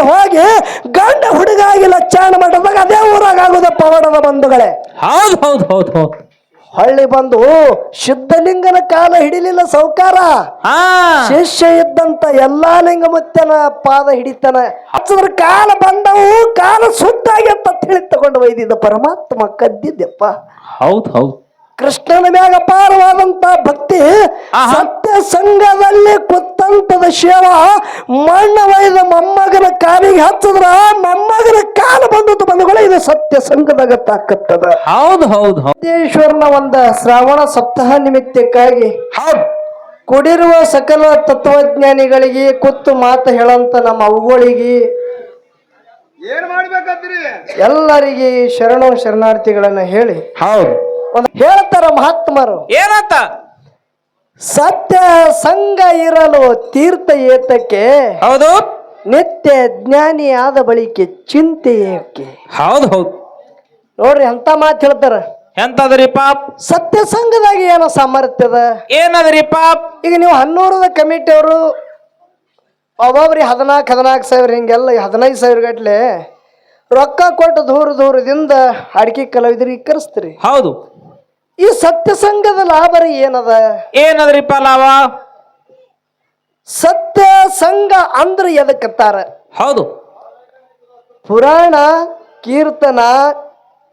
ಹೋಗಿ ಹೋಗಿ ಗಂಡ ಹುಡುಗಾಗಿ ಲಕ್ಷಣ ಮಾಡಿದಾಗ ಅದೇ ಊರಾಗ ಆಗುದಪ್ಪ ಪವಾಡದ ಬಂಧುಗಳೇ. ಹೌದು ಹೌದು ಹೌದು ಹೌದು. ಹಳ್ಳಿ ಬಂದು ಶುದ್ಧಲಿಂಗನ ಕಾಲ ಹಿಡಿಲಿಲ್ಲ ಸೌಕಾರ ಹಾ. ಶಿಷ್ಯ ಇದ್ದಂತ ಎಲ್ಲಾ ಲಿಂಗಮುತ್ತನ ಪಾದ ಹಿಡಿತನ. ಹಚ್ಚದ್ರ ಕಾಲ ಬಂದವು ಕಾಲ ಸುದ್ದಾಗಿ ಅಂತ ಹೇಳಿ ತಗೊಂಡು ಒಯ್ದಿದ್ದ ಪರಮಾತ್ಮ ಕದ್ದಿದ್ದೆಪ್ಪ. ಹೌದು ಹೌದು. ಕೃಷ್ಣನ ಮ್ಯಾಗ ಅಪಾರವಾದಂತ ಭಕ್ತಿ. ಸತ್ಯ ಸಂಘದಲ್ಲಿ ಕುತ್ತಂತದ ಶಿವ ಮಣ್ಣ ಒಯ್ದ ಮೊಮ್ಮಗನ ಕಾಲಿಗೆ ಹಚ್ಚಿದ್ರ ಮೊಮ್ಮಗನ ಕಾಲ ಬಂದದ್ದು ಬಂಧುಗಳ ಇದು ಸತ್ಯ ಸಂಘದಾಗ ತಾಕತ್ತದ. ಹೌದು ಹೌದು ಹೌದು. ಸಿದ್ದೇಶ್ವರನ ಒಂದ ಶ್ರಾವಣ ಸಪ್ತಾಹ ನಿಮಿತ್ತಕ್ಕಾಗಿ ಹೌದು. ಕೊಡಿರುವ ಸಕಲ ತತ್ವಜ್ಞಾನಿಗಳಿಗೆ ಕುತ್ತು ಮಾತು ಹೇಳಂತ ನಮ್ಮ ಅವುಗಳಿಗೆ ಏನ್ ಮಾಡ್ಬೇಕಂದ್ರಿ? ಎಲ್ಲರಿಗೆ ಶರಣ ಶರಣಾರ್ಥಿಗಳನ್ನ ಹೇಳಿ ಹೌದು. ಹೇಳ್ತಾರ ಮಹಾತ್ಮರು. ಏನಂತ? ಸತ್ಯ ಸಂಘ ಇರಲು ತೀರ್ಥ ಏತಕ್ಕೆ? ಹೌದು. ನಿತ್ಯ ಜ್ಞಾನಿ ಆದ ಬಳಿಕೆ ಚಿಂತೆ ಏಕೆ? ಹೌದು ಹೌದು. ನೋಡ್ರಿ ಅಂತ ಮಾತು ಹೇಳ್ತಾರ? ಎಂತದ್ರಿ ಪಾಪ್? ಸತ್ಯ ಸಂಘದಾಗ ಏನೋ ಸಾಮರ್ಥ್ಯದ ಏನದ್ರಿ ಪಾಪ್? ಈಗ ನೀವು ಹನ್ನೂರದ ಕಮಿಟಿ ಅವರು ಒಬ್ಬೊಬ್ರಿ ಹದಿನಾಲ್ಕು ಹದಿನಾಲ್ಕು ಸಾವಿರ ಹಿಂಗೆಲ್ಲ ಹದಿನೈದು ಸಾವಿರ ಗಟ್ಲೆ ರೊಕ್ಕ ಕೊಟ್ಟು ದೂರ ದೂರದಿಂದ ಅಡಿಕೆ ಕಲಾವಿದರಿಗೆ ಕರೆಸ್ತೀರಿ. ಹೌದು. ಈ ಸತ್ಯ ಸಂಘದ ಲಾಭ ರೀ ಏನದ? ಏನದ್ರಿಪ್ಪ ಲಾಭ? ಸತ್ಯ ಸಂಘ ಅಂದ್ರೆ ಎದಕ್ಕತ್ತಾರ ಹೌದು. ಪುರಾಣ ಕೀರ್ತನ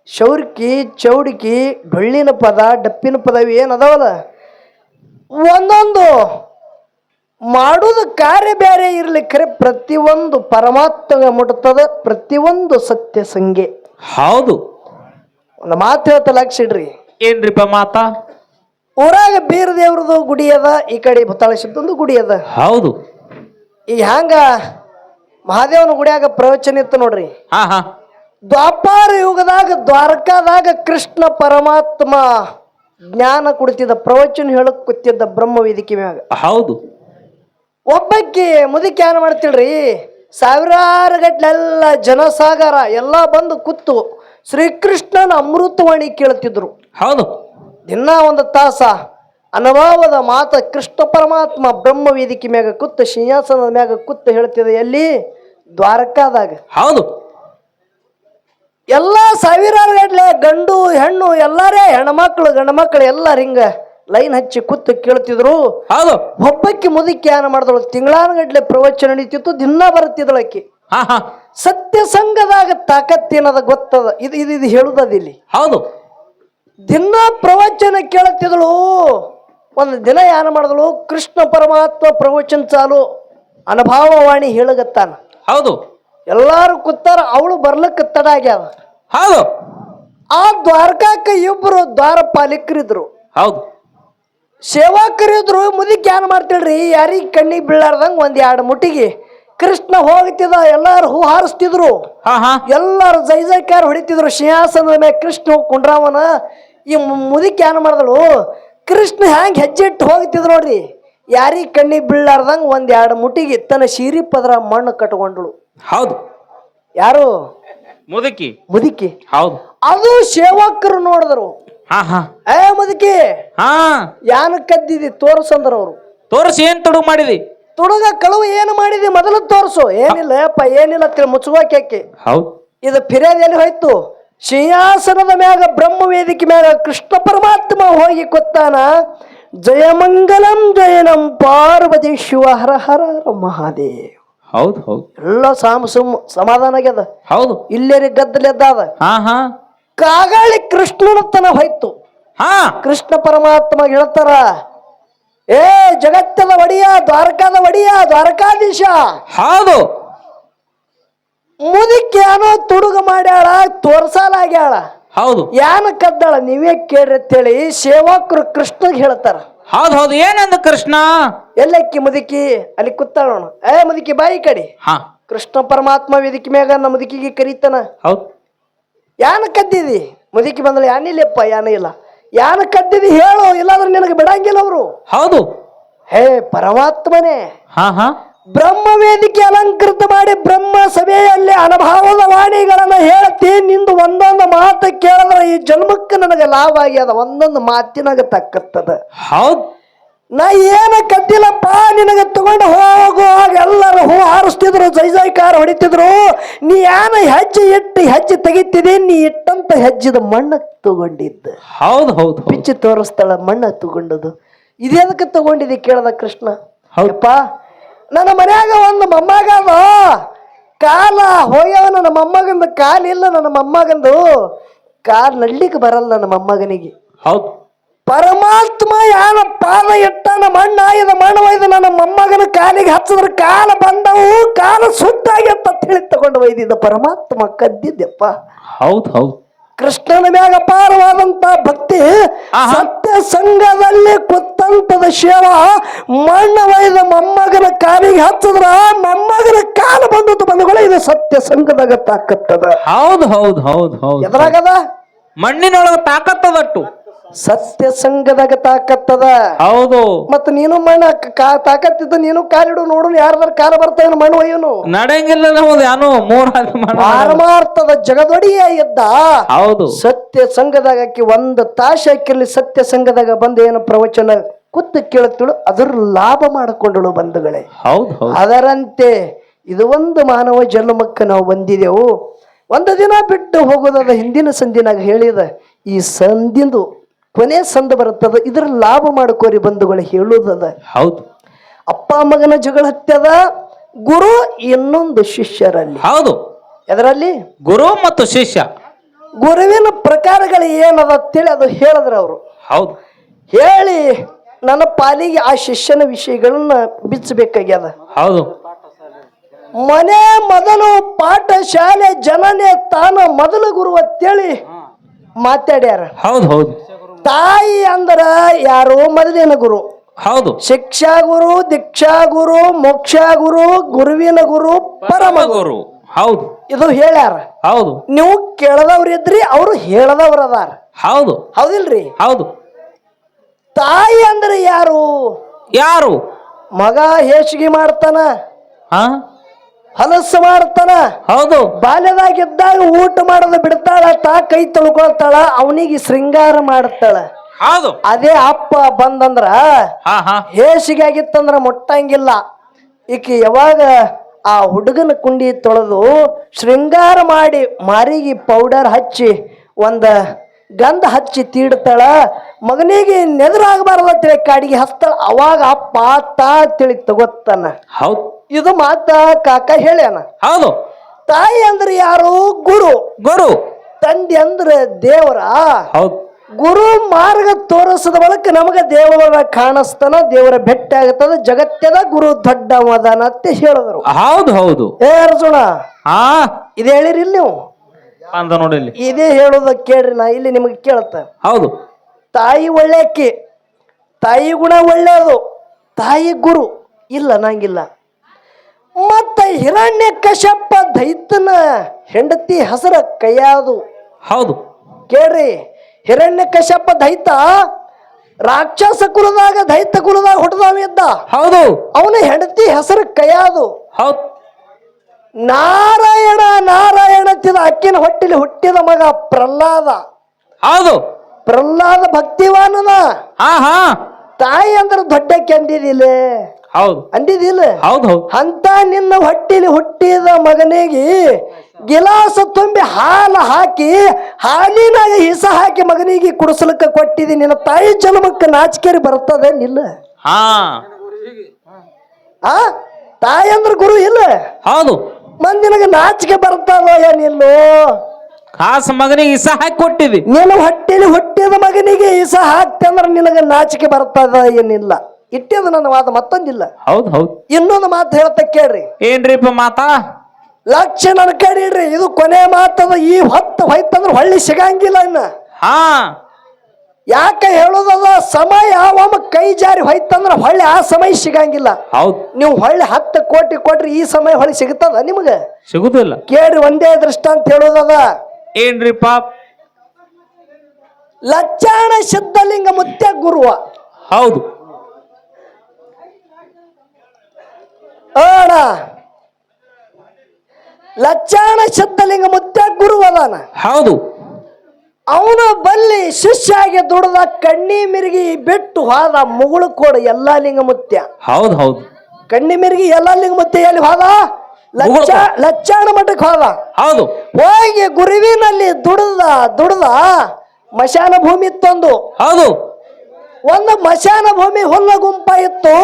ಶೌರ್ಕಿ ಚೌಡಿಕಿ ಡೊಳ್ಳಿನ ಪದ ಡಪ್ಪಿನ ಪದ ಏನದವಲ್ಲ? ಏನ್ ಒಂದೊಂದು ಮಾಡುವುದು ಕಾರ್ಯ ಬೇರೆ ಇರ್ಲಿಕ್ಕರೆ ಖರೆ ಪ್ರತಿಯೊಂದು ಪರಮಾತ್ಮಗೆ ಮುಟ್ತದ ಪ್ರತಿಯೊಂದು ಸತ್ಯ ಸಂಘೆ ಹೌದು. ಒಂದು ಮಾತು ಹೇಳ್ತ ಲಕ್ಷಿಡ್ರಿ ಏನ್ರಿಪ್ಪ ಮಾತಾ? ಊರಾಗ ಬೀರ್ ದೇವ್ರದ್ದು ಗುಡಿ ಅದ ಈ ಕಡೆ ಭೂತಾಳ ಶಬ್ದ ಗುಡಿ ಅದ. ಹೌದು. ಈಗ ಹ್ಯಾಂಗ ಮಹಾದೇವನ ಗುಡಿಯಾಗ ಪ್ರವಚನ ಇತ್ತು ನೋಡ್ರಿ. ಹಾ ಹಾ. ದ್ವಾಪಾರ ಯುಗದಾಗ ದ್ವಾರಕಾದಾಗ ಕೃಷ್ಣ ಪರಮಾತ್ಮ ಜ್ಞಾನ ಕುಡಿತಿದ್ದ ಪ್ರವಚನ ಹೇಳಕ್ ಕೂತಿದ್ದ ಬ್ರಹ್ಮ ವೇದಿಕೆ ಮ್ಯಾಗ. ಹೌದು. ಒಬ್ಬಕ್ಕೆ ಮುದುಕಿ ಏನು ಮಾಡ್ತಿಳ್ರಿ ಸಾವಿರಾರು ಗಟ್ಟಲೆಲ್ಲ ಜನಸಾಗರ ಎಲ್ಲ ಬಂದು ಕೂತು ಶ್ರೀಕೃಷ್ಣನ ಅಮೃತವಾಣಿ ಕೇಳ್ತಿದ್ರು. ಹೌದು. ದಿನ ಒಂದು ತಾಸ ಅನುಭವದ ಮಾತ ಕೃಷ್ಣ ಪರಮಾತ್ಮ ಬ್ರಹ್ಮ ವೇದಿಕೆ ಮ್ಯಾಗ ಕೂತು ಸಿಂಹಾಸನದ ಮ್ಯಾಗ ಕೂತು ಹೇಳ್ತಿದ್ದ ಎಲ್ಲಿ? ದ್ವಾರಕಾದಾಗ. ಹೌದು. ಎಲ್ಲ ಸಾವಿರಾರು ಗಟ್ಟಲೆ ಗಂಡು ಹೆಣ್ಣು ಎಲ್ಲಾರೇ ಹೆಣ್ಮಕ್ಳು ಗಂಡು ಮಕ್ಕಳು ಎಲ್ಲಾರು ಹಿಂಗ ಲೈನ್ ಹಚ್ಚಿ ಕೂತು ಕೇಳ್ತಿದ್ರು. ಹೌದು. ಒಬ್ಬಕ್ಕೆ ಮುದುಕಿ ಏನ ಮಾಡಿದಳು? ತಿಂಗಳಾನುಗಟ್ಲೆ ಪ್ರವಚನ ನಡೀತಿತ್ತು ದಿನ ಬರುತ್ತಿದ್ದಳು ಆಕಿ. ಹಾ ಹಾ. ಸತ್ಯ ಸಂಘದಾಗ ತಾಕತ್ತೇನದ ಗೊತ್ತದ? ಇದು ಇದು ಇದು ಹೇಳುದಿಲ್ಲಿ ಹೌದು. ದಿನ ಪ್ರವಚನ ಕೇಳುತ್ತಿದ್ದಳು ಒಂದು ದಿನ ಯಾನ ಮಾಡಿದಳು? ಕೃಷ್ಣ ಪರಮಾತ್ಮ ಪ್ರವಚನ ಚಾಲು ಅನುಭಾವವಾಣಿ ಹೇಳಗತ್ತಾನ. ಹೌದು. ಎಲ್ಲಾರು ಕೂತಾರ ಅವಳು ಬರ್ಲಕ್ಕ ತಡ ಆಗ್ಯಾವ ಹೌದು. ಆ ದ್ವಾರಕಾಕ ಇಬ್ರು ದ್ವಾರಪಾಲಿಕರಿದ್ರು. ಹೌದು. ಸೇವಕರಿದ್ರು ಮುದಕ್ಕೆ ಏನು ಮಾಡ್ತಿಳ್ರಿ ಯಾರಿಗೆ ಕಣ್ಣಿಗೆ ಬೀಳಾರ್ದಂಗ ಒಂದ್ ಎರಡು ಮುಟ್ಟಿಗೆ. ಕೃಷ್ಣ ಹೋಗ್ತಿದ ಎಲ್ಲಾರು ಹೂ ಹಾರಿಸ್ತಿದ್ರು. ಹಾ ಹಾ. ಎಲ್ಲಾರು ಜೈ ಜೈಕಾರ ಹೊಡಿತಿದ್ರು ಸಿಂಹಾಸನದ ಮೇಲೆ ಕೃಷ್ಣ ಹೋಗಿ ಕುಂಡ್ರಾವನ. ಈ ಮುದಕ್ಕೆ ಏನು ಮಾಡಿದಳು ಕೃಷ್ಣ ಹ್ಯಾಂಗ್ ಹೆಜ್ಜೆ ಇಟ್ಟು ಹೋಗ್ತಿದ್ರು ನೋಡ್ರಿ. ಯಾರಿಗೆ ಕಣ್ಣಿಗೆ ಬೀಳಾರ್ದಂಗ ಒಂದ್ ಎರಡು ಮುಟ್ಟಿಗೆ ತನ್ನ ಶಿರಿ ಪದರ ಮಣ್ಣು ಕಟ್ಕೊಂಡಳು. ಹೌದು. ಯಾರು? ಮುದುಕಿ. ಮುದುಕಿ. ಹೌದು. ಅದು ಸೇವಕರು ನೋಡಿದ್ರು. ಹಾ ಹಾ. ಏ ಮುದುಕಿ. ಹಾ. ಯಾನ ಕದ್ದಿದಿ? ತೋರ್ಸಂದ್ರ ಅವರು. ತೋರಿಸಿ ಏನ್ ತುಡು ಮಾಡಿದಿ? ತುಡುಗ ಕಳವು ಏನು ಮಾಡಿದಿ? ಮೊದಲು ತೋರ್ಸು. ಏನಿಲ್ಲ ಅಪ್ಪ ಏನಿಲ್ಲ ತಿಳಿ ಮುಚ್ಚುವಾಕಿ ಹೌದು. ಇದು ಫಿರ್ಯಾದ್ ಎಲ್ಲಿ ಹೋಯ್ತು? ಸಿಂಹಾಸನದ ಮ್ಯಾಗ ಬ್ರಹ್ಮ ವೇದಿಕೆ ಮ್ಯಾಗ ಕೃಷ್ಣ ಪರಮಾತ್ಮ ಹೋಗಿ ಕೊತ್ತಾನ. ಜಯಮಂಗಲಂ ಜಯನಂ ಪಾರ್ವತಿ ಶಿವ ಹರ ಹರ ಮಹಾದೇವ್. ಹೌದು ಹೌದು. ಎಲ್ಲ ಸಾಮ ಸುಮ್ ಸಮಾಧಾನ ಆಗ್ಯದ. ಹೌದು. ಇಲ್ಲೇರಿ ಗದ್ದಲೆದ್ದಾದ ಹಾ ಹಾ. ಕಾಗಾಳಿ ಕೃಷ್ಣನ ತನ ಹೋಯ್ತು. ಹಾ. ಕೃಷ್ಣ ಪರಮಾತ್ಮ ಹೇಳ್ತಾರ ಏ ಜಗತ್ತದ ಒಡಿಯ ದ್ವಾರಕಾದ ಒಡಿಯ ದ್ವಾರಕಾಧೀಶ ಹೌದು. ಮುದಿಕ್ಕೆ ಏನೋ ತುಡುಗ ಮಾಡ್ಯಾಳ ತೋರ್ಸಾಲಾಗ್ಯಾಳ. ಹೌದು. ಯಾನ ಕದ್ದಾಳ ನೀವೇ ಕೇಳ್ರಿ ಅಂತೇಳಿ ಸೇವಕರು ಕೃಷ್ಣಗ್ ಹೇಳ್ತಾರ. ಹೌದು ಹೌದು. ಏನಂದ ಕೃಷ್ಣ? ಎಲ್ಲಕ್ಕಿ ಮುದುಕಿ ಅಲ್ಲಿ ಕುತ್ತಾಳೋಣ ಏ ಮುದುಕಿ ಬಾಯಿ ಕಡಿ. ಹಾ. ಕೃಷ್ಣ ಪರಮಾತ್ಮ ವೇದಿಕೆ ಮ್ಯಾಗ ನಮ್ಮ ಮುದುಕಿಗೆ ಕರೀತಾನ. ಹೌದು. ಯಾನ ಕದ್ದಿದಿ? ಮುದುಕಿ ಬಂದಳು ಯಾನಿಲ್ಲಪ್ಪ ಯಾನ ಇಲ್ಲ? ಯಾನ ಕದ್ದಿದಿ ಹೇಳು ಇಲ್ಲಾಂದ್ರೆ ನಿನಗೆ ಬಿಡಂಗಿಲ್ಲ ಅವರು. ಹೌದು. ಹೇ ಪರಮಾತ್ಮನೇ. ಹಾ ಹಾ. ಬ್ರಹ್ಮ ವೇದಿಕೆ ಅಲಂಕೃತ ಮಾಡಿ ಬ್ರಹ್ಮ ಸಭೆಯಲ್ಲಿ ಅನುಭವದ ವಾಣಿಗಳನ್ನ ಹೇಳ್ತಿ ನಿಂದು ಒಂದೊಂದು ಮಾತು ಕೇಳಿದ್ರೆ ಈ ಜನ್ಮಕ್ಕೆ ನನಗೆ ಲಾಭ ಆಗ್ಯದ ಒಂದೊಂದು ಮಾತಿನಾಗ ತಕ್ಕತ್ತದ. ಹೌದು. ನಾ ಏನ ಕಟ್ಟಿಲ್ಲಪ್ಪ ನಿನಗೆ ತಗೊಂಡು ಹೋಗುವಾಗ ಎಲ್ಲರೂ ಹೂ ಹಾರಿಸ್ತಿದ್ರು ಜೈ ಜೈಕಾರ ಹೊಡಿತಿದ್ರು. ನೀ ಯಾನ ಹೆಜ್ಜೆ ಇಟ್ಟು ಹೆಜ್ಜೆ ತೆಗಿತಿದೆ ನೀ ಇಟ್ಟಂತ ಹೆಜ್ಜೆದ ಮಣ್ಣ ತಗೊಂಡಿದ್ದ. ಹೌದು ಹೌದು ಪಿಚ್ಚಿ ತೋರಿಸ್ತಾಳ ಮಣ್ಣ ತಗೊಂಡದು. ಇದೇದಕ್ಕೆ ತಗೊಂಡಿದೆ ಕೇಳದ ಕೃಷ್ಣ? ಹೌದಪ್ಪ ನನ್ನ ಮನ್ಯಾಗ ಒಂದು ಮೊಮ್ಮಗ ಕಾಲ ಹೋಗ್ಯಾವ ನನ್ನ ಮೊಮ್ಮಗಂದು ಕಾಲಿಲ್ಲ ನನ್ನ ಮೊಮ್ಮಗಂದು. ಕಾಲ್ ನಡ್ಲಿಕ್ಕೆ ಬರಲ್ಲ ನನ್ನ ಮೊಮ್ಮಗನಿಗೆ. ಹೌದು. ಪರಮಾತ್ಮ ಯಾನ ಪಾದ ಇಟ್ಟಾನ ಅಣ್ಣ ಇದು ಮಣ್ಣು ಒಯ್ದು ನನ್ನ ಮೊಮ್ಮಗನ ಕಾಲಿಗೆ ಹಚ್ಚಿದ್ರೆ ಕಾಲ ಬಂದವು ಕಾಲ ಸುದ್ದಾಗಿ ಅಂತ ಹೇಳಿ ತಗೊಂಡು ಒಯ್ದಿದ್ದ ಪರಮಾತ್ಮ ಕದ್ದಿದ್ದೆಪ್ಪ. ಹೌದು ಹೌದು. ಕೃಷ್ಣನ ಮ್ಯಾಗ ಅಪಾರವಾದಂತ ಭಕ್ತಿ. ಸತ್ಯ ಸಂಘದಲ್ಲಿ ಕುತ್ತಂತದ ಶಿವ ಮಣ್ಣ ಒಯ್ದ ಮೊಮ್ಮಗನ ಕಾಲಿಗೆ ಹಚ್ಚಿದ್ರ ಮೊಮ್ಮಗನ ಕಾಲ ಬಂದದ್ದು ಬಂದಗಳ ಇದು ಸತ್ಯ ಸಂಘದಾಗ ತಾಕತ್ತದ. ಹೌದು ಹೌದು ಹೌದು ಹೌದು. ಎದ್ರಾಗದ? ಮಣ್ಣಿನೊಳಗ ತಾಕತ್ತದಟ್ಟು. ಸತ್ಯ ಸಂಘದಾಗ ತಾಕತ್ತದ. ಹೌದು. ಮತ್ತ ನೀನು ಮಣ್ಣ ಕಾ ತಾಕತ್ತಿದ್ದ ನೀನು ಕಾಲಿಡು ನೋಡು ಯಾರ್ದಾರ ಕಾಲ ಬರ್ತಾವ ಮಣ್ಣು ಒಯ್ಯನು? ನಡೆಯಂಗಿಲ್ಲ ನಮ್ಮದು ಯಾನು ಮೂರ್ ಪಾರಮಾರ್ಥದ ಜಗದೊಡಿಯ ಇದ್ದ ಹೌದು. ಸತ್ಯ ಸಂಘದಾಗ ಆಕಿ ಒಂದು ತಾಶ ಹಾಕಿರ್ಲಿ ಸತ್ಯ ಸಂಘದಾಗ ಬಂದ ಏನು ಪ್ರವಚನ? ಕುತ್ತು ಕೇಳುತ್ತಳು ಅದರ ಲಾಭ ಮಾಡಿಕೊಂಡಳು ಬಂಧುಗಳೇ. ಹೌದು ಹೌದು. ಅದರಂತೆ ಇದು ಒಂದು ಮಾನವ ಜನ್ಮಕ್ಕೆ ನಾವು ಬಂದಿದೆವು. ಒಂದು ದಿನ ಬಿಟ್ಟು ಹೋಗೋದಾದ ಹಿಂದಿನ ಸಂದಿನಾಗ ಹೇಳಿದ ಈ ಸಂದಿಂದು ಕೊನೆ ಸಂದ ಬರುತ್ತದ ಇದ್ರ ಲಾಭ ಮಾಡ್ಕೋರಿ ಬಂಧುಗಳು ಹೇಳುದದ ಹೌದು. ಅಪ್ಪ ಮಗನ ಜಗಳ ಹತ್ಯದ ಗುರು ಇನ್ನೊಂದು ಶಿಷ್ಯರಲ್ಲಿ. ಹೌದು. ಅದರಲ್ಲಿ ಗುರು ಮತ್ತು ಶಿಷ್ಯ. ಗುರುವಿನ ಪ್ರಕಾರಗಳು ಏನದ ಅಂತೇಳಿ ಅದು ಹೇಳಿದ್ರು ಅವರು. ಹೌದು. ಹೇಳಿ ನನ್ನ ಪಾಲಿಗೆ ಆ ಶಿಷ್ಯನ ವಿಷಯಗಳನ್ನ ಬಿಚ್ಚಬೇಕಾಗ್ಯದ. ಹೌದು. ಮನೆ ಮೊದಲು ಪಾಠ ಶಾಲೆ ಜನನೇ ತಾನ ಮೊದಲು ಗುರು ಅಂತೇಳಿ ಮಾತಾಡ್ಯಾರ. ಹೌದು ಹೌದು. ತಾಯಿ ಅಂದ್ರ ಯಾರು ಮೊದಲಿನ ಗುರು. ಹೌದು. ಶಿಕ್ಷಾ ಗುರು ದೀಕ್ಷಾ ಗುರು ಮೋಕ್ಷ ಗುರು ಗುರುವಿನ ಗುರು ಪರಮ ಗುರು. ಗುರು ಹೌದು. ಇದು ಹೇಳ್ಯಾರ. ಹೌದು. ನೀವು ಕೇಳದವ್ರ ಇದ್ರಿ ಅವರು ಹೇಳದವ್ರ ಅದಾರ. ಹೌದು. ಹೌದಿಲ್ರಿ? ಹೌದು. ತಾಯಿ ಅಂದ್ರೆ ಯಾರು? ಯಾರು? ಮಗ ಹೇಸಿಗೆ ಮಾಡ್ತಾನ. ಹಾ ಹಲಸು ಮಾಡ್ತಾನ ಹೌದು. ಬಾಲ್ಯದಾಗಿದ್ದಾಗ ಊಟ ಮಾಡೋದು ಬಿಡ್ತಾಳ ತಾ ಕೈ ತೊಳ್ಕೊಳ್ತಾಳ ಅವನಿಗೆ ಶೃಂಗಾರ ಮಾಡ್ತಾಳ. ಹೌದು. ಅದೇ ಅಪ್ಪ ಬಂದಂದ್ರ ಹಾ ಹಾ. ಹೇಸಿಗೆ ಆಗಿತ್ತಂದ್ರ ಮುಟ್ಟಂಗಿಲ್ಲ. ಈಕಿ ಯಾವಾಗ ಆ ಹುಡುಗನ ಕುಂಡಿ ತೊಳೆದು ಶೃಂಗಾರ ಮಾಡಿ ಮಾರಿಗೆ ಪೌಡರ್ ಹಚ್ಚಿ ಒಂದ ಗಂಧ ಹಚ್ಚಿ ತೀಡ್ತಾಳ ಮಗನಿಗೆ ನೆದರಾಗಬಾರ್ದಂತೇಳಿ ಕಾಡಿಗೆ ಹಚ್ತಾಳ. ಅವಾಗ ಅಪ್ಪ ತಾ ತಿಳಿ ತಗೋತಾನ. ಹೌದು. ಇದು ಮಾತ ಕಾಕ ಹೇಳ್ಯಾನ. ಹೌದು. ತಾಯಿ ಅಂದ್ರೆ ಯಾರು? ಗುರು. ಗುರು. ತಂದೆ ಅಂದ್ರೆ ದೇವರ. ಹೌದು. ಗುರು ಮಾರ್ಗ ತೋರಿಸದ ಬಳಕ ನಮಗ ದೇವರ ಕಾಣಿಸ್ತಾನ ದೇವರ ಬೆಟ್ಟ ಆಗತ್ತದ ಜಗತ್ತದ ಗುರು ದೊಡ್ಡ ಮದನ ಅಂತ ಹೇಳಿದ್ರು. ಹೌದು ಹೌದು. ಏ ಅರ್ಜುನ ಹಾ. ಇದು ಹೇಳಿರಿ ನೀವು? ಅಂತ ನೋಡಿ ಇಲ್ಲಿ. ಇದೇ ಹೇಳೋದ ಕೇಳ್ರಿ ನಾ ಇಲ್ಲಿ ನಿಮಗೆ ಕೇಳುತ್ತ ಹೌದು. ತಾಯಿ ಒಳ್ಳೆಕಿ ತಾಯಿ ಗುಣ ಒಳ್ಳೆಯದು ತಾಯಿ ಗುರು. ಇಲ್ಲ ನಂಗಿಲ್ಲ. ಮತ್ತ ಹಿರಣ್ಯ ಕಶ್ಯಪ್ಪ ದೈತನ ಹೆಂಡತಿ ಹಸರ ಕೈಯಾದು. ಹೌದು. ಕೇಳ್ರಿ ಹಿರಣ್ಯ ಕಶ್ಯಪ್ಪ ದೈತ ರಾಕ್ಷಸ ಕುಲದಾಗ ದೈತ ಕುಲದಾಗ ಹೊಟ್ಟದಾವ ಇದ್ದ. ಹೌದು. ಅವನ ಹೆಂಡತಿ ಹೆಸರು ಕೈಯಾದು. ಹೌದು. ನಾರಾಯಣ ನಾರಾಯಣ ತಿದ ಅಕ್ಕಿನ ಹೊಟ್ಟಿಲಿ ಹುಟ್ಟಿದ ಮಗ ಪ್ರಹ್ಲಾದ. ಹೌದು. ಪ್ರಹ್ಲಾದ ಭಕ್ತಿವಾನದ ಹಾ ಹಾ ತಾಯಿ ಅಂದ್ರೆ ದೊಡ್ಡ ಕೆಂದಿದಿಲ್ಲ ಹೌದು. ಅಂದಿದಿಲ್ಲ. ಹೌದು ಹೌದು. ಅಂತ ನಿನ್ನ ಹೊಟ್ಟಿಲಿ ಹುಟ್ಟಿದ ಮಗನಿಗೆ ಗಿಲಾಸ ತುಂಬಿ ಹಾಲು ಹಾಕಿ ಹಾಲಿನಾಗ ಹಿಸ ಹಾಕಿ ಮಗನಿಗೆ ಕುಡಿಸಲಕ್ಕ ಕೊಟ್ಟಿದಿ. ನಿನ್ನ ತಾಯಿ ಜನ್ಮಕ್ಕೆ ನಾಚಿಕೆರಿ ಬರ್ತದೆ ನಿಲ್ಲ ಹಾ. ಆ? ತಾಯಿ ಅಂದ್ರೆ ಗುರು ಇಲ್ಲ? ಹೌದು. ಮಂದಿನಗ ನಾಚಿಕೆ ಬರ್ತದ ಏನಿಲ್ಲೋ? ಕಾಸು ಮಗನಿಗೆ ಇಸ ಹಾಕಿ ಕೊಟ್ಟಿದಿ. ನಿನ್ನ ಹೊಟ್ಟೆಲಿ ಹುಟ್ಟಿದ ಮಗನಿಗೆ ಇಸ ಹಾಕ್ತಂದ್ರೆ ನಿನಗೆ ನಾಚಿಕೆ ಬರ್ತದ ಏನಿಲ್ಲ. ಇಟ್ಟಿದ ನನ್ನ ವಾದ ಮತ್ತೊಂದಿಲ್ಲ. ಹೌದು ಹೌದು. ಇನ್ನೊಂದು ಮಾತು ಹೇಳ್ತಾ ಕೇಳ್ರಿ. ಏನ್ರಿಪ್ಪ ಮಾತಾ? ಲಕ್ಷ ನನ್ನ ಕಡೆ ಇಡ್ರಿ. ಇದು ಕೊನೆ ಮಾತದ. ಈ ಹೊತ್ತು ಹೊಯ್ತಂದ್ರೆ ಹೊಳ್ಳಿ ಸಿಗಂಗಿಲ್ಲ ಇನ್ನ. ಹಾ. ಯಾಕೆ ಹೇಳೋದದ? ಸಮಯ ಒಮ್ಮ ಕೈ ಜಾರಿ ಹೋಯ್ತಂದ್ರೆ ಹೊಳ್ಳಿ ಆ ಸಮಯ ಸಿಗಂಗಿಲ್ಲ. ಹೌದು. ನೀವು ಹೊಳ್ಳಿ ಹತ್ತು ಕೋಟಿ ಕೊಟ್ರಿ ಈ ಸಮಯ ಹೊಳ್ಳಿ ಸಿಗುತ್ತದ ನಿಮಗೆ? ಸಿಗುದಿಲ್ಲ. ಕೇಳ್ರಿ ಒಂದೇ ದೃಷ್ಟ ಅಂತ ಹೇಳೋದದ. ಪಾಪ್ ಲಕ್ಷಣ ಸಿದ್ಧಲಿಂಗ ಮುತ್ಯ ಗುರುವ. ಹೌದು. ಅಣ ಲಚ್ಚಾಣ ಸಿದ್ಧಲಿಂಗ ಮುತ್ತ ಗುರು ಅದಾನ. ಹೌದು. ಅವನು ಬಲ್ಲಿ ಶಿಷ್ಯಾಗಿ ದುಡ್ದ ಕಣ್ಣಿ ಮಿರ್ಗಿ ಬಿಟ್ಟು ಹೋದ ಮುಗುಳು ಕೊಡು ಎಲ್ಲಾ ಲಿಂಗ ಮುತ್ಯ. ಹೌದು ಹೌದು. ಕಣ್ಣಿ ಮಿರ್ಗಿ ಎಲ್ಲಾ ಲಿಂಗ ಮುತ್ಯ ಎಲ್ಲಿ ಹೋದ? ಲಕ್ಷ ಲಕ್ಷಾಣ ಮಠಕ್ಕೆ ಹೋದ. ಹೌದು. ಹೋಗಿ ಗುರುವಿನಲ್ಲಿ ದುಡ್ದ ದುಡ್ದ ಮಶಾನ ಭೂಮಿ ಇತ್ತೊಂದು ಹೌದು. ಒಂದು ಮಶಾನ ಭೂಮಿ ಹೊಲ್ಲ ಗುಂಪ ಇತ್ತು.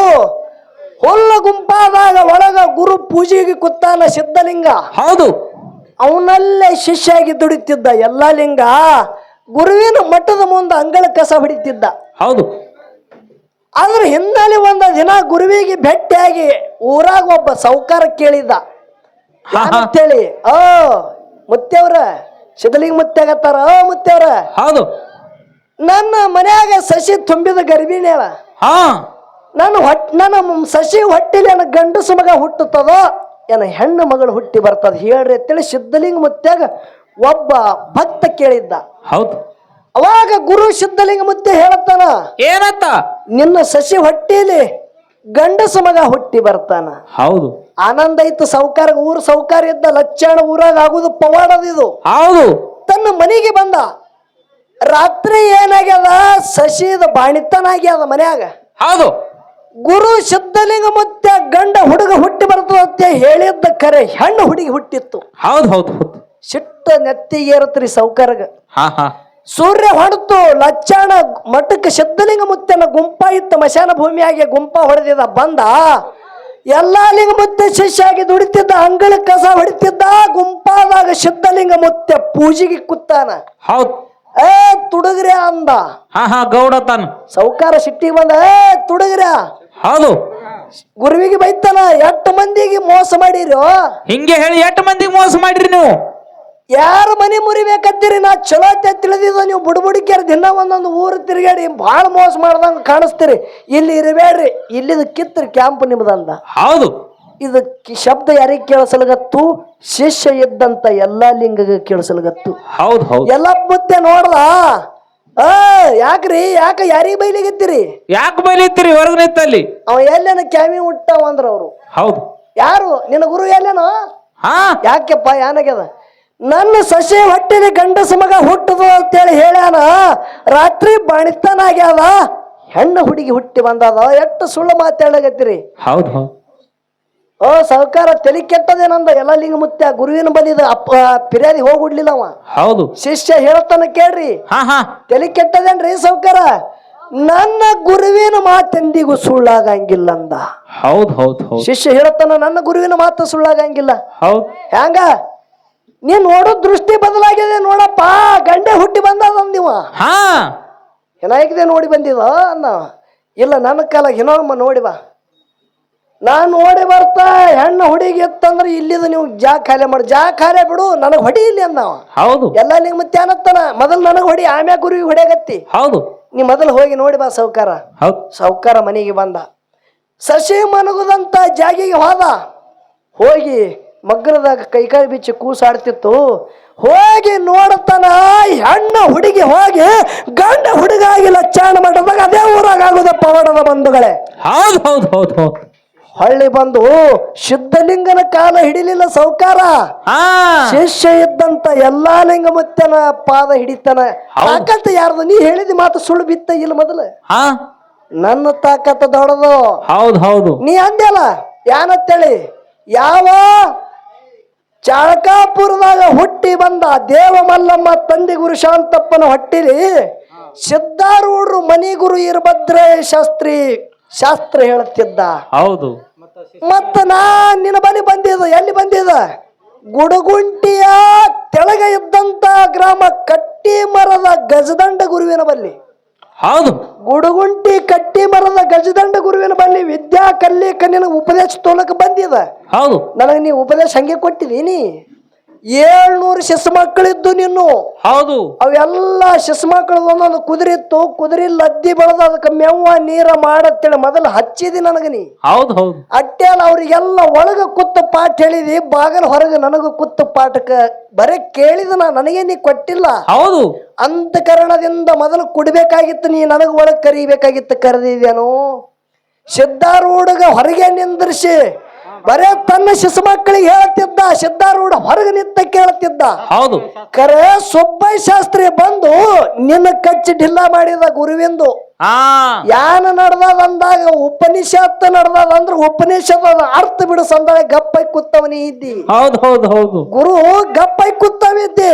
ಹುಲ್ಲ ಗುಂಪಾದಾಗ ಒಳಗ ಗುರು ಪೂಜೆಗೆ ಕುತ್ತಾನ ಸಿದ್ಧಲಿಂಗ. ಹೌದು. ಅವನಲ್ಲೇ ಶಿಷ್ಯಾಗಿ ದುಡಿತಿದ್ದ ಎಲ್ಲ ಲಿಂಗ ಗುರುವಿನ ಮಠದ ಮುಂದೆ ಅಂಗಳ ಕಸ ಹೊಡಿತಿದ್ದ. ಹೌದು. ಅದ್ರ ಹಿನ್ನೆಲೆ ಒಂದು ದಿನ ಗುರುವಿಗೆ ಭೇಟಿಯಾಗಿ ಊರಾಗ ಒಬ್ಬ ಸೌಕಾರ ಕೇಳಿದ್ದ. ಅಂತೇಳಿ ಆ ಮುತ್ತೆವ್ರ ಸಿದ್ಧಲಿಂಗ ಮುತ್ತೆಗತ್ತಾರ ಆ ಮುತ್ತೆವ್ರ ಹೌದು. ನನ್ನ ಮನ್ಯಾಗ ಸಸಿ ತುಂಬಿದ ಗರ್ಭಿಣಿ ಅಳ ಹಾ. ನನ್ನ ಹೊಟ್ ನನ್ನ ಸಸಿ ಹೊಟ್ಟಿಲಿ ನನ್ನ ಗಂಡಸು ಮಗ ಹುಟ್ಟುತ್ತದೋ? ಏನ ಹೆಣ್ಣು ಮಗಳು ಹುಟ್ಟಿ ಬರ್ತದ ಹೇಳ್ರಿ ಅಂತೇಳಿ ಸಿದ್ಧಲಿಂಗ ಮುತ್ಯಾಗ ಒಬ್ಬ ಭಕ್ತ ಕೇಳಿದ್ದ. ಹೌದು. ಅವಾಗ ಗುರು ಸಿದ್ಧಲಿಂಗ ಮುತ್ತೆ ಹೇಳತ್ತಾನ ಏನತ್ತ? ನಿನ್ನ ಸಸಿ ಹೊಟ್ಟೆಲಿ ಗಂಡಸು ಮಗ ಹುಟ್ಟಿ ಬರ್ತಾನ. ಹೌದು. ಆನಂದ ಇತ್ತು ಸೌಕಾರ ಊರ ಸೌಕಾರ ಇದ್ದ ಲಕ್ಷಣ ಊರಾಗ ಆಗುದು ಪವಾಡದಿದು ಹೌದು. ತನ್ನ ಮನೆಗೆ ಬಂದ. ರಾತ್ರಿ ಏನಾಗ್ಯದ? ಸಸಿದ ಬಾಣಿತನ ಆಗ್ಯದ ಮನ್ಯಾಗ. ಹೌದು. ಗುರು ಸಿದ್ಧಲಿಂಗ ಮತ್ತೆ ಗಂಡ ಹುಡುಗ ಹುಟ್ಟಿ ಬರ್ತದಂತೆ ಹೇಳಿದ್ದ ಕರೆ ಹೆಣ್ಣು ಹುಡುಗಿ ಹುಟ್ಟಿತ್ತು. ಹೌದು ಹೌದು ಹೌದು. ಸಿಟ್ಟ ನೆತ್ತಿಗೆ ಏರತ್ರಿ ಸೌಕರ್ಗ ಹಾ ಹಾ. ಸೂರ್ಯ ಹೊಡೆದು ಲಚ್ಚಾಣ ಮಠಕ್ಕೆ ಸಿದ್ಧಲಿಂಗ ಮುತ್ತನ ಗುಂಪ ಇತ್ತು ಮಶಾನ ಭೂಮಿಯಾಗಿ ಗುಂಪ ಹೊಡೆದಿದ ಬಂದ. ಎಲ್ಲಾ ಲಿಂಗ ಮುತ್ತೆ ಶಿಷ್ಯಾಗಿ ದುಡಿತಿದ್ದ ಅಂಗಳ ಕಸ ಹೊಡಿತಿದ್ದ ಗುಂಪಾದಾಗ ಸಿದ್ಧಲಿಂಗ ಮುತ್ತೆ ಪೂಜೆಗೆ ಕುತ್ತಾನ ಹೌದು. ಏ ತುಡುಗ್ರೆ ಅಂದ. ಹಾ ಹಾ ಗೌಡ ತಾನು. ಸೌಕಾರ ಸಿಟ್ಟಿಗೆ ಬಂದ ಏ ತುಡುಗ್ರ. ಹೌದು. ಗುರುವಿಗೆ ಬೈತಾನ ಎಷ್ಟು ಮಂದಿಗೆ ಮೋಸ ಮಾಡಿರೋ? ಹಿಂಗೆ ಹೇಳಿ ಎಷ್ಟು ಮಂದಿಗೆ ಮೋಸ ಮಾಡಿರಿ ನೀವು? ಯಾರ ಮನೆ ಮುರಿಬೇಕತ್ತೀರಿ ನಾ ಚಲೋ ಅಂತ ತಿಳಿದಿದ್ದು ನೀವು ಬುಡ್ಬುಡಿಕ್ಯಾರ ದಿನ ಒಂದೊಂದು ಊರು ತಿರುಗಾಡಿ ಭಾಳ ಮೋಸ ಮಾಡ್ದಂಗ ಕಾಣಿಸ್ತೀರಿ. ಇಲ್ಲಿ ಇರಬೇಡ್ರಿ ಇಲ್ಲಿದ ಕಿತ್ತರಿ ಕ್ಯಾಂಪ್ ನಿಮ್ದಂದ. ಹೌದು. ಇದು ಕಿ- ಶಬ್ದ ಯಾರಿಗೆ ಕೇಳಿಸಲ್ಗತ್ತು? ಶಿಷ್ಯ ಇದ್ದಂತ ಎಲ್ಲಾ ಲಿಂಗಗೆ ಕೇಳಿಸಲ್ಗತ್ತು. ಹೌದು ಹೌದು. ಎಲ್ಲ ಮುತ್ತೆ ನೋಡ್ದ ಆ ಯಾಕ್ರಿ? ಯಾಕ ಯಾರಿಗೆ ಬೈಲಿಗತ್ತೀರಿ ಯಾಕೆ ಬೈಲಿತ್ತೀರಿ ಹೊರಗೆ ನಿಂತಲ್ಲಿ? ಅವ ಎಲ್ಲೇನ ಕ್ಯಾಮಿ ಹುಟ್ಟವ ಅಂದ್ರ ಅವ್ರು. ಹೌದು. ಯಾರು? ನಿನ್ನ ಗುರು ಎಲ್ಲೇನೋ? ಹಾ. ಯಾಕೆಪ್ಪ ಏನಾಗ್ಯದ ನನ್ನ ಸಸಿ ಹೊಟ್ಟಿನ ಗಂಡಸ ಮಗ ಹುಟ್ಟದು ಅಂತೇಳಿ ಹೇಳ್ಯಾನ. ರಾತ್ರಿ ಬಾಣಿತನ ಆಗ್ಯಾದ ಹೆಣ್ಣು ಹುಡುಗಿ ಹುಟ್ಟಿ ಬಂದದ. ಎಷ್ಟು ಸುಳ್ಳು ಮಾತಾಡಕತ್ತೀರಿ ಹೌದು ಹೌದು. ಓ ಸಹಕಾರ ತಲೆ ಕೆಟ್ಟದೇನಂದ ಎಲ್ಲ ಲಿಂಗ ಮುತ್ಯ. ಗುರುವಿನ ಬಂದಿದ ಅಪ್ಪ ಪಿರ್ಯಾದಿ ಹೋಗ್ಬಿಡ್ಲಿಲ್ಲ ಅವ. ಹೌದು. ಶಿಷ್ಯ ಹೇಳ್ತಾನ ಕೇಳ್ರಿ. ಹಾ ಹಾ. ತಲೆ ಕೆಟ್ಟದೇನ್ರಿ ಸೌಕಾರ? ನನ್ನ ಗುರುವಿನ ಮಾತೆಂದಿಗೂ ಸುಳ್ಳಾಗಂಗಿಲ್ಲ ಅಂದ. ಹೌದು ಹೌದು ಹೌದು. ಶಿಷ್ಯ ಹೇಳ್ತಾನ ನನ್ನ ಗುರುವಿನ ಮಾತು ಸುಳ್ಳಾಗಂಗಿಲ್ಲ. ಹೌದು. ಹ್ಯಾಂಗ? ನೀ ನೋಡೋ ದೃಷ್ಟಿ ಬದಲಾಗಿದೆ ನೋಡಪ್ಪ. ಗಂಡೆ ಹುಟ್ಟಿ ಬಂದಿವ ಹಾ. ಏನಾಗಿದೆ ನೋಡಿ ಬಂದಿದ ಅನ್ನ. ಇಲ್ಲ ನನ್ನ ಕಾಲ ಏನೋ ನೋಡಿ ಬಾ. ನಾನು ನೋಡಿ ಬರ್ತಾ ಹೆಣ್ಣು ಹುಡುಗಿ ಇತ್ತಂದ್ರೆ ಇಲ್ಲಿದ ನೀವು ಜಾ ಖಾಲಿ ಮಾಡಿ. ಜಾ ಖಾಲಿ ಬಿಡು ನನಗೆ ಹೊಡಿ ಇಲ್ಲಿ ಅಂದವ. ಹೌದು. ಎಲ್ಲ ನಿಂಗೆ ಮತ್ತೆ ಅನ್ನತ್ತಾನ ಮೊದಲು ನನಗೆ ಹೊಡಿ ಆಮ್ಯಾಗ ಗುರುವಿಗೆ ಹೊಡಿಯಾಗತ್ತಿ ಹೌದು. ನೀ ಮೊದಲು ಹೋಗಿ ನೋಡಿ ಬಾ ಸೌಕಾರ. ಹೌದು. ಸೌಕಾರ ಮನೆಗೆ ಬಂದ. ಸಸಿ ಮನಗುದಂತ ಜಾಗಿಗೆ ಹೋದ. ಹೋಗಿ ಮಗ್ಗರದಾಗ ಕೈಕಾಯಿ ಬಿಚ್ಚಿ ಕೂಸಾಡ್ತಿತ್ತು. ಹೋಗಿ ನೋಡತನ ಹೆಣ್ಣು ಹುಡುಗಿ ಹೋಗಿ ಗಂಡ ಹುಡುಗಾಗಿ ಲಚ್ಚಾಣ ಮಾಡಿದಾಗ ಅದೇ ಊರಾಗ ಆಗುದಪ್ಪ ಪವಾಡದ ಬಂಧುಗಳೇ. ಹೌದು ಹೌದು ಹೌದು ಹೌದು. ಹೊಳ್ಳಿ ಬಂದು ಸಿದ್ಧಲಿಂಗನ ಕಾಲ ಹಿಡಿಲಿಲ್ಲ ಸೌಕಾರ ಶಿಷ್ಯ ಇದ್ದಂತ ಎಲ್ಲಾ ಲಿಂಗ ಮುತ್ತನ ಪಾದ ಹಿಡಿತಾನ. ತಾಕತ್ ಯಾರ್ದು? ನೀ ಹೇಳಿದ ಮಾತು ಸುಳ್ಳು ಬಿತ್ತ ಇಲ್ಲ ಮೊದಲು. ನನ್ನ ತಾಕತ್ತ ದೊಡ್ಡದು. ಹೌದು ಹೌದು. ನೀ ಅಂದ್ಯಲ್ಲ ಯಾನತ್ತೇಳಿ ಯಾವ ಚಾಳಕಾಪುರದಾಗ ಹುಟ್ಟಿ ಬಂದ ದೇವ ಮಲ್ಲಮ್ಮ ತಂದೆ ಗುರು ಶಾಂತಪ್ಪನ ಹೊಟ್ಟಿಲಿ ಸಿದ್ಧಾರೂಢರು ಮನಿ ಗುರು ಇರಭದ್ರ ಶಾಸ್ತ್ರಿ. ಶಾಸ್ತ್ರ ಹೇಳುತ್ತಿದ್ದ. ಹೌದು. ಮತ್ತ ನಾ ನಿನ್ನ ಬಲಿ ಬಂದಿದ ಎಲ್ಲಿ ಬಂದಿದ ಗುಡಗುಂಟಿಯ ತೆಳಗ ಇದ್ದಂತ ಗ್ರಾಮ ಕಟ್ಟಿ ಮರದ ಗಜದಂಡ ಗುರುವಿನ ಬಲ್ಲಿ. ಹೌದು. ಗುಡುಗುಂಟಿ ಕಟ್ಟಿ ಮರದ ಗಜದಂಡ ಗುರುವಿನ ಬಲ್ಲಿ ವಿದ್ಯಾ ಕಲ್ಲಿ ಕಣ್ಣಿನ ಉಪದೇಶ ತೋಲಕ ಬಂದಿದ ಹೌದು. ನನಗೆ ನೀ ಉಪದೇಶ ಹಂಗೆ ಕೊಟ್ಟಿದೀನಿ. ಏಳ್ನೂರು ಶಿಶು ಮಕ್ಕಳಿದ್ದು ನೀನು ಹೌದು. ಅವೆಲ್ಲ ಶಿಶು ಮಕ್ಕಳದು ಒಂದೊಂದು ಕುದುರೆ ಇತ್ತು ಕುದುರೆ ಲದ್ದಿ ಬೆಳೆದ ಅದಕ್ಕೆ ಮೆವ್ವ ನೀರ ಮಾಡತ್ತೇಳಿ. ಮೊದಲು ಹಚ್ಚಿದಿ ನನಗ ನೀ. ಹೌದು ಹೌದು. ಅಟ್ಟೆಲ್ಲ ಅವ್ರಿಗೆಲ್ಲ ಒಳಗ ಕುತ್ತ ಪಾಠ ಹೇಳಿದಿ ಬಾಗಲ ಹೊರಗೆ ನನಗ ಕುತ್ತ ಪಾಠಕ್ಕೆ ಬರೀ ಕೇಳಿದ ನಾ ನನಗೆ ನೀ ಕೊಟ್ಟಿಲ್ಲ. ಹೌದು. ಅಂತಕರಣದಿಂದ ಮೊದಲು ಕುಡಿಬೇಕಾಗಿತ್ತು ನೀ ನನಗೆ ಒಳಗೆ ಕರಿಬೇಕಾಗಿತ್ತು ಕರೆದಿದ್ಯಾನು ಸಿದ್ಧಾರೂಢಗ ಹೊರಗೆ ನಿಂದ್ರಿಸಿ. ಬರೇ ತನ್ನ ಶಿಶು ಮಕ್ಕಳಿಗೆ ಹೇಳ್ತಿದ್ದ ಸಿದ್ಧಾರೂಢ ಹೊರಗೆ ನಿಂತ ಕೇಳ್ತಿದ್ದ. ಹೌದು. ಕರೆ ಸುಬ್ಬಯ್ಯ ಶಾಸ್ತ್ರಿ ಬಂದು ನಿನ್ನ ಕಚ್ಚಿ ಢಿಲ್ಲ ಮಾಡಿದ ಗುರುವಿಂದು. ಯಾನ ಅಂದಾಗ ಉಪನಿಷತ್ ನಡ್ದದ ಅಂದ್ರೆ ಉಪನಿಷತ್ ಅರ್ಥ ಬಿಡು ಸಂದಾಗ ಗಪ್ಪೈ ಕೂತವನಿ ಇದ್ದಿ. ಹೌದು ಹೌದು ಹೌದು. ಗುರು ಗಪ್ಪೈ ಕೂತವಿದ್ದಿ.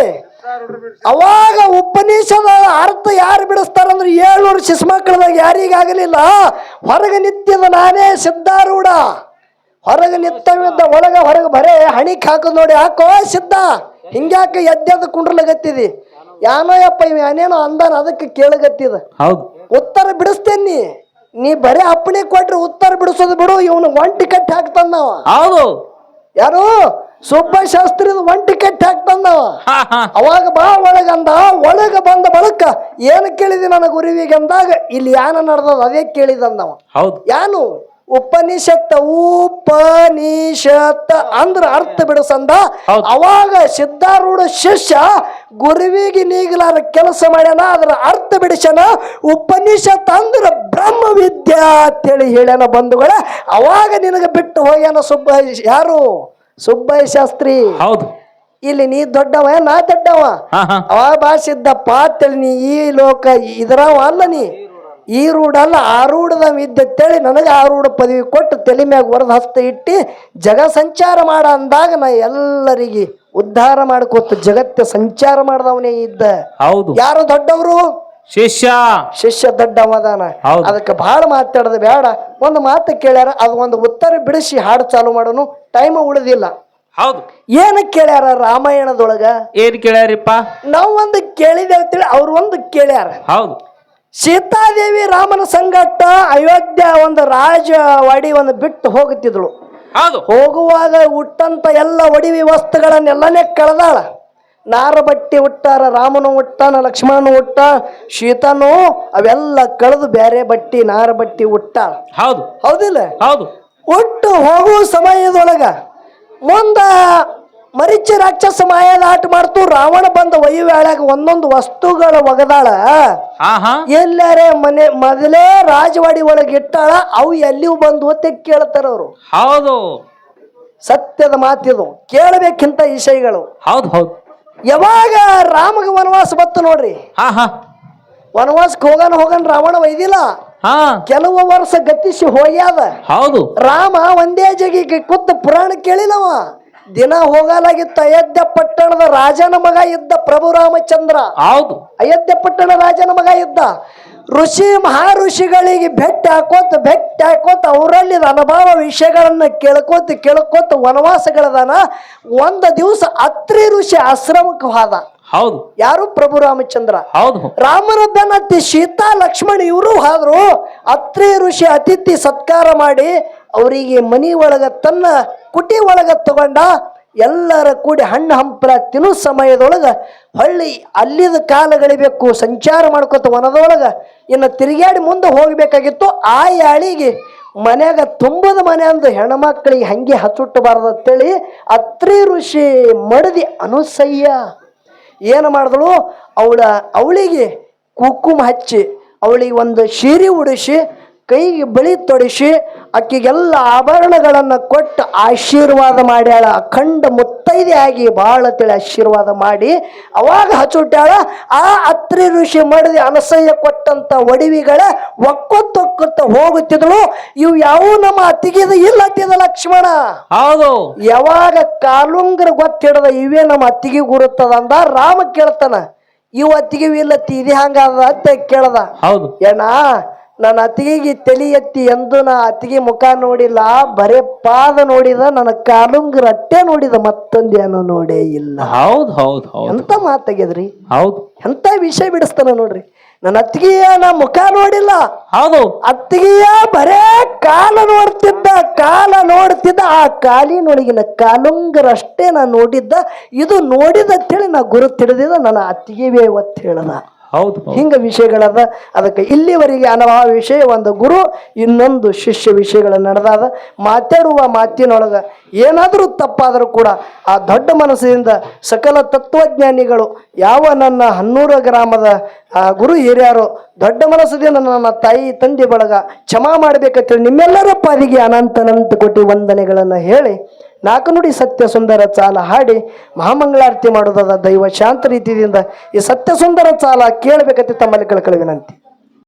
ಅವಾಗ ಉಪನಿಷದ ಅರ್ಥ ಯಾರು ಬಿಡಿಸ್ತಾರಂದ್ರೆ ಏಳ್ನೂರು ಶಿಶು ಮಕ್ಕಳದಾಗ ಯಾರಿಗಾಗಲಿಲ್ಲ. ಹೊರಗೆ ನಿತ್ಯದ ನಾನೇ ಸಿದ್ಧಾರೂಢ. ಹೊರಗೆ ನಿತ್ತವಿದ್ದ ಒಳಗೆ ಹೊರಗೆ ಬರೇ ಹಣಿಕ್ ಹಾಕೋದ್ ನೋಡಿ ಹಾಕೋ ಸಿದ್ಧ. ಹಿಂಗ್ಯಾಕ ಎದ್ದೆದ್ದು ಕುಂಡ್ರಲಗತ್ತಿದಿ? ಯಾನೋ ಯಪ್ಪ ಇವ ಏನೇನೋ ಅಂದಾನ ಅದಕ್ಕೆ ಕೇಳಗತ್ತಿದ. ಹೌದು. ಉತ್ತರ ಬಿಡಿಸ್ತೇನಿ ನೀ? ಬರೇ ಅಪ್ಪಣೆ ಕೊಟ್ರೆ ಉತ್ತರ ಬಿಡಿಸೋದು ಬಿಡು ಇವನು ಒಂಟಿ ಕಟ್ಟಿ ಹಾಕ್ತಾನ ನಾವ ಹೌದು. ಯಾರು? ಸುಬ್ಬ ಶಾಸ್ತ್ರದ ಒಂಟಿ ಕಟ್ಟಿ ಹಾಕ್ತಾನ ನಾವ ಅವಾಗ ಬಾ ಒಳಗಂದ ಒಳಗ ಬಂದ ಬಳಕ ಏನು ಕೇಳಿದಿ ನನ್ನ ಗುರುವಿಗೆ ಅಂದಾಗ ಇಲ್ಲಿ ಯಾನ ನಡೆದದ ಅದೇ ಕೇಳಿದಂದವ. ಹೌದು. ಯಾನು? ಉಪನಿಷತ್ತ ಉಪನಿಷತ್ತ ಅಂದ್ರ ಅರ್ಥ ಬಿಡಿಸಂದ. ಅವಾಗ ಸಿದ್ಧಾರೂಢ ಶಿಷ್ಯ ಗುರುವಿಗೆ ನೀಗಲಾರ ಕೆಲಸ ಮಾಡ್ಯಾನ ಅದರ ಅರ್ಥ ಬಿಡಿಸ್ಯಾನ ಉಪನಿಷತ್ ಅಂದ್ರ ಬ್ರಹ್ಮ ವಿದ್ಯಾ ಅಂತೇಳಿ ಹೇಳ್ಯಾನ ಬಂಧುಗಳ. ಅವಾಗ ನಿನಗೆ ಬಿಟ್ಟು ಹೋಗ್ಯಾನ ಸುಬ್ಬಯ್ಯ ಯಾರು? ಸುಬ್ಬಯ್ಯ ಶಾಸ್ತ್ರಿ. ಹೌದು. ಇಲ್ಲಿ ನೀ ದೊಡ್ಡವ ನಾ ದೊಡ್ಡವ? ಅವ ಭಾಷಿದ್ದಪ್ಪ ಅಂತೇಳಿ ನೀ ಈ ಲೋಕ ಇದ್ರವ ಅಲ್ಲ ನೀ. ಈ ರೂಢಲ್ಲ ಆ ರೂಢದ ವಿದ್ಯೆತ್ತೇಳಿ ನನಗೆ ಆ ರೂಢ ಪದವಿ ಕೊಟ್ಟು ತಲೆ ಮ್ಯಾಗ ಹೊರದ ಹಸ್ತ ಇಟ್ಟು ಜಗ ಸಂಚಾರ ಮಾಡ ಅಂದಾಗ ನಾ ಎಲ್ಲರಿಗೆ ಉದ್ಧಾರ ಮಾಡ್ಕೋತ ಜಗತ್ತ ಸಂಚಾರ ಮಾಡ್ದವನೇ ಇದ್ದ. ಹೌದು. ಯಾರು ದೊಡ್ಡವರು? ಶಿಷ್ಯ. ಶಿಷ್ಯ ದೊಡ್ಡವ ಅದಾನ. ಹೌದು. ಅದಕ್ಕೆ ಬಹಳ ಮಾತಾಡದ ಬೇಡ. ಒಂದು ಮಾತು ಕೇಳ್ಯಾರ ಅದು ಒಂದು ಉತ್ತರ ಬಿಡಿಸಿ ಹಾಡು ಚಾಲು ಮಾಡೋನು ಟೈಮ್ ಉಳಿದಿಲ್ಲ. ಹೌದು. ಏನು ಕೇಳ್ಯಾರ ರಾಮಾಯಣದೊಳಗ? ಏನ್ ಕೇಳ್ಯಾರಿಪ್ಪ? ನಾವು ಒಂದು ಕೇಳಿದೇವೆ ಅಂತೇಳಿ ಅವ್ರು ಒಂದು ಕೇಳ್ಯಾರ. ಹೌದು. ಸೀತಾದೇವಿ ರಾಮನ ಸಂಗಟ ಅಯೋಧ್ಯ ಒಂದು ರಾಜವಾಡಿ ಒಂದು ಬಿಟ್ಟು ಹೋಗುತ್ತಿದ್ಳು ಹೌದು. ಹೋಗುವಾಗ ಹುಟ್ಟಂತ ಎಲ್ಲ ಒಡಿವಿ ವಸ್ತುಗಳನ್ನೆಲ್ಲನೇ ಕಳೆದಾಳ. ನಾರ ಬಟ್ಟಿ ಉಟ್ಟಾರ ರಾಮನು ಉಟ್ಟಾನ ಲಕ್ಷ್ಮಣನು ಉಟ್ಟ ಶೀತನು ಅವೆಲ್ಲ ಕಳೆದು ಬೇರೆ ಬಟ್ಟಿ ನಾರ ಬಟ್ಟಿ ಹೌದು. ಹೌದಿಲ್ಲ? ಹೌದು. ಒಟ್ಟು ಹೋಗುವ ಸಮಯದೊಳಗ ಮುಂದ ಮರಿಚಿ ರಾಕ್ಷಸ ಮಾಯದ ಆಟ ಮಾಡ್ತು. ರಾವಣ ಬಂದ ಒಯ್ಯುವೇಳಾಗ ಒಂದೊಂದು ವಸ್ತುಗಳ ಒಗದಾಳ. ಹಾ ಹಾ. ಎಲ್ಲಾರೆ ಮನೆ ಮೊದಲೇ ರಾಜವಾಡಿ ಒಳಗೆ ಇಟ್ಟಾಳ. ಅವು ಎಲ್ಲಿ ಬಂದು ಅಂತ ಕೇಳ್ತಾರ ಅವರು. ಹೌದು. ಸತ್ಯದ ಮಾತಿದು. ಕೇಳಬೇಕಿಂತ ವಿಷಯಗಳು. ಹೌದು ಹೌದು. ಯಾವಾಗ ರಾಮಗ ವನವಾಸ ಬತ್ತು ನೋಡ್ರಿ. ಹಾ ಹಾ. ವನವಾಸಕ್ಕೆ ಹೋಗನ್ ಹೋಗನ್ ರಾವಣ ಒಯ್ದಿಲ್ಲ. ಹಾ. ಕೆಲವು ವರ್ಷ ಗತಿಸಿ ಹೋಗ್ಯಾದ. ಹೌದು. ರಾಮ ಒಂದೇ ಜಗಿಗೆ ಕೂತು ಪುರಾಣ ಕೇಳಿಲ್ಲವ ದಿನ ಹೋಗಲಾಗಿತ್ತು ಅಯೋಧ್ಯ ಪಟ್ಟಣದ ರಾಜನ ಮಗ ಇದ್ದ ಪ್ರಭು ರಾಮಚಂದ್ರ. ಹೌದು. ಅಯೋಧ್ಯ ಪಟ್ಟಣ ರಾಜನ ಮಗ ಇದ್ದ. ಋಷಿ ಮಹಾ ಋಷಿಗಳಿಗೆ ಭೆಟ್ಟಿ ಹಾಕೋತ ಭೆಟ್ಟಿ ಹಾಕೋತ ಅವರಲ್ಲಿ ಅನುಭವ ವಿಷಯಗಳನ್ನ ಕೇಳ್ಕೋತ ಕೇಳ್ಕೋತ ವನವಾಸಗಳದಾನ. ಒಂದು ದಿವಸ ಅತ್ರಿ ಋಷಿ ಆಶ್ರಮಕ್ಕೆ ಹೋದ. ಹೌದು. ಯಾರು? ಪ್ರಭು ರಾಮಚಂದ್ರ. ಹೌದು. ರಾಮನ ಬೆನ್ನತ್ತಿ ಸೀತಾ ಲಕ್ಷ್ಮಣ ಇವರು ಆದ್ರು ಅತ್ರಿ ಋಷಿ ಅತಿಥಿ ಸತ್ಕಾರ ಮಾಡಿ ಅವರಿಗೆ ಮನಿ ಒಳಗ ತನ್ನ ಕುಟಿ ಒಳಗ ತಗೊಂಡ ಎಲ್ಲರ ಕೂಡಿ ಹಣ್ಣು ಹಂಪಲ ತಿನ್ನು ಸಮಯದೊಳಗೆ ಹೊಳ್ಳಿ ಅಲ್ಲಿದ ಕಾಲ ಗಳಿಬೇಕು ಸಂಚಾರ ಮಾಡ್ಕೊತ ವನದೊಳಗೆ ಇನ್ನು ತಿರುಗಾಡಿ ಮುಂದೆ ಹೋಗ್ಬೇಕಾಗಿತ್ತು. ಆ ಯಾಳಿಗೆ ಮನ್ಯಾಗ ತುಂಬದ ಮನೆ ಅಂದು ಹೆಣ್ಮಕ್ಳಿಗೆ ಹಂಗೆ ಹಚ್ಚುಟ್ಟಬಾರ್ದು ಅಂತೇಳಿ ಅತ್ರಿ ಋಷಿ ಮಡದಿ ಅನುಸಯ್ಯ ಏನು ಮಾಡಿದಳು? ಅವಳ ಅವಳಿಗೆ ಕುಂಕುಮ ಹಚ್ಚಿ, ಅವಳಿಗೆ ಒಂದು ಶೀರಿ ಉಡಿಸಿ ಕೈಗೆ ಬಳಿ ತೊಡಿಸಿ ಆಕೆಗೆಲ್ಲ ಆಭರಣಗಳನ್ನು ಕೊಟ್ಟು ಆಶೀರ್ವಾದ ಮಾಡ್ಯಾಳ. ಅಖಂಡ ಮುತ್ತೈದೆ ಆಗಿ ಭಾಳ ತಿಳಿ ಆಶೀರ್ವಾದ ಮಾಡಿ ಅವಾಗ ಹಚ್ಚುಟ್ಟಾಳ ಆ ಅತ್ರಿ ಋಷಿ ಮಾಡಿದ ಅನಸಯ್ಯ ಕೊಟ್ಟಂತ ಒಡವಿಗಳ ಒಕ್ಕೊತ್ತೊಕ್ಕೊತ್ತ ಹೋಗುತ್ತಿದ್ದಳು. ಇವು ಯಾವ ನಮ್ಮ ಅತಿಗಿದ ಇಲ್ಲ ಅತ್ತಿದ ಲಕ್ಷ್ಮಣ. ಹೌದು. ಯಾವಾಗ ಕಾಲುಂಗ್ರ ಗೊತ್ತಿಡದ ಇವೇ ನಮ್ಮ ಅತ್ತಿಗೆ ಗುರುತ್ತದ ಅಂದ ರಾಮ ಕೇಳ್ತಾನ. ಇವ್ ಅತ್ತಿಗೆ ಇಲ್ಲತ್ತಿ ಇದೇ ಹಂಗಾದ ಅಂತ ಕೇಳ್ದ. ಹೌದು. ಏನ ನನ್ನ ಅತ್ತಿಗೆಗೆ ತಲೆ ಎತ್ತಿ ಎಂದು ನಾ ಅತ್ತಿಗೆ ಮುಖ ನೋಡಿಲ್ಲ ಬರೇ ಪಾದ ನೋಡಿದ ನನ್ನ ಕಾಲುಂಗ್ರ ಅಟ್ಟೆ ನೋಡಿದ ಮತ್ತೊಂದೇನೋ ನೋಡೇ ಇಲ್ಲ. ಹೌದು ಹೌದು ಹೌದು. ಎಂತ ಮಾತಾಗ್ಯದ್ರಿ ಹೌದು. ಎಂತ ವಿಷಯ ಬಿಡಿಸ್ತಾನ ನೋಡ್ರಿ? ನನ್ನ ಅತ್ತಿಗೆಯ ನಾ ಮುಖ ನೋಡಿಲ್ಲ. ಹೌದು. ಅತ್ತಿಗೆಯ ಬರೇ ಕಾಲ ನೋಡ್ತಿದ್ದ ಕಾಲ ನೋಡ್ತಿದ್ದ ಆ ಕಾಲಿನೊಳಗಿನ ಕಾಲುಂಗರಷ್ಟೇ ನಾ ನೋಡಿದ್ದ ಇದು ನೋಡಿದ ಅಂತೇಳಿ ನಾ ಗುರುತಿಡಿದ ನನ್ನ ಅತ್ತಿಗೆವೇ ಒತ್ತು ಹೇಳದ. ಹೌದು ಹಿಂಗೆ ವಿಷಯಗಳದ, ಅದಕ್ಕೆ ಇಲ್ಲಿವರೆಗೆ ಅನುಭವ ವಿಷಯ ಒಂದು ಗುರು, ಇನ್ನೊಂದು ಶಿಷ್ಯ ವಿಷಯಗಳ ನಡೆದಾದ. ಮಾತಾಡುವ ಮಾತಿನೊಳಗ ಏನಾದರೂ ತಪ್ಪಾದರೂ ಕೂಡ ಆ ದೊಡ್ಡ ಮನಸ್ಸಿನಿಂದ ಸಕಲ ತತ್ವಜ್ಞಾನಿಗಳು, ಯಾವ ನನ್ನ ಹನ್ನೂರ ಗ್ರಾಮದ ಗುರು ಹಿರಿಯರು, ದೊಡ್ಡ ಮನಸ್ಸದಿಂದ ನನ್ನ ತಾಯಿ, ತಂದೆ ಬಳಗ ಕ್ಷಮಾ ಮಾಡಬೇಕಂತೇಳಿ ನಿಮ್ಮೆಲ್ಲರ ಪಾದಿಗೆ ಅನಂತ ಅನಂತ ಕೋಟಿ ವಂದನೆಗಳನ್ನು ಹೇಳಿ ನಾಲ್ಕು ನುಡಿ ಸತ್ಯ ಸುಂದರ ಚಾಲ ಹಾಡಿ ಮಹಾಮಂಗಳಾರತಿ ಮಾಡೋದಾದ ದೈವ ಶಾಂತ ರೀತಿಯಿಂದ ಈ ಸತ್ಯ ಸುಂದರ ಚಾಲ ಕೇಳಬೇಕಂತ ತಮ್ಮಲ್ಲಿ ಕಳ್ಕಳ ವಿನಂತಿ.